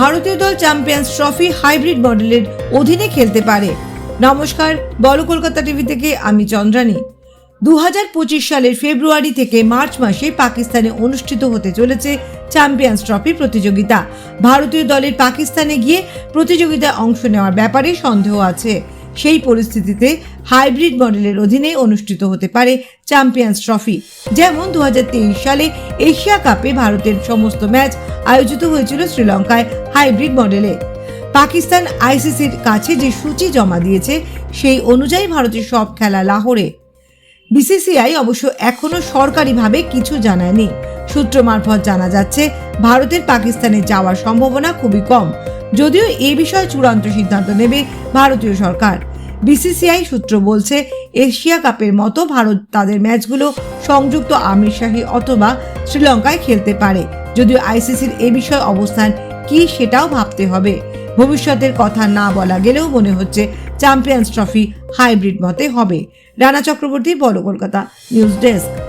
ভারতীয় দল champions trophy hybrid মডেলের অধীনে খেলতে পারে। নমস্কার, বল কলকাতা টিভি থেকে, আমি চন্দ্রানী। দু হাজার পঁচিশ সালের ফেব্রুয়ারি থেকে মার্চ মাসে পাকিস্তানে অনুষ্ঠিত হতে চলেছে চ্যাম্পিয়ন্স ট্রফি প্রতিযোগিতা। ভারতীয় দলের পাকিস্তানে গিয়ে প্রতিযোগিতায় অংশ নেওয়ার ব্যাপারে সন্দেহ আছে। সেই পরিস্থিতিতে হাইব্রিড মডেলের অধীনে অনুষ্ঠিত হতে পারে চ্যাম্পিয়ন্স ট্রফি। যেমন দু হাজার তেইশ সালে এশিয়া কাপে ভারতের সমস্ত ম্যাচ আয়োজিত হয়েছিল শ্রীলঙ্কায় হাইব্রিড মডেলে। পাকিস্তান আইসিসির কাছে যে সূচি জমা দিয়েছে, সেই অনুযায়ী ভারতের সব খেলা লাহোরে। বিসিসিআই অবশ্য এখনও সরকারিভাবে কিছু জানায়নি। সূত্র মারফত জানা যাচ্ছে, ভারতের পাকিস্তানে যাওয়ার সম্ভাবনা খুবই কম। যদিও এ বিষয়ে চূড়ান্ত সিদ্ধান্ত নেবে ভারতীয় সরকার। বিসিসিআই সূত্র বলছে, এশিয়া কাপের মতো ভারত তাদের ম্যাচগুলো সংযুক্ত আমিরশাহী অথবা শ্রীলঙ্কায় খেলতে পারে। যদিও আইসিসির এ বিষয়ে অবস্থান কি সেটাও ভাবতে হবে। ভবিষ্যতের কথা না বলা গেলেও মনে হচ্ছে চ্যাম্পিয়ন্স ট্রফি হাইব্রিড মতে হবে। রানা চক্রবর্তী, বড় কলকাতা, নিউজ ডেস্ক।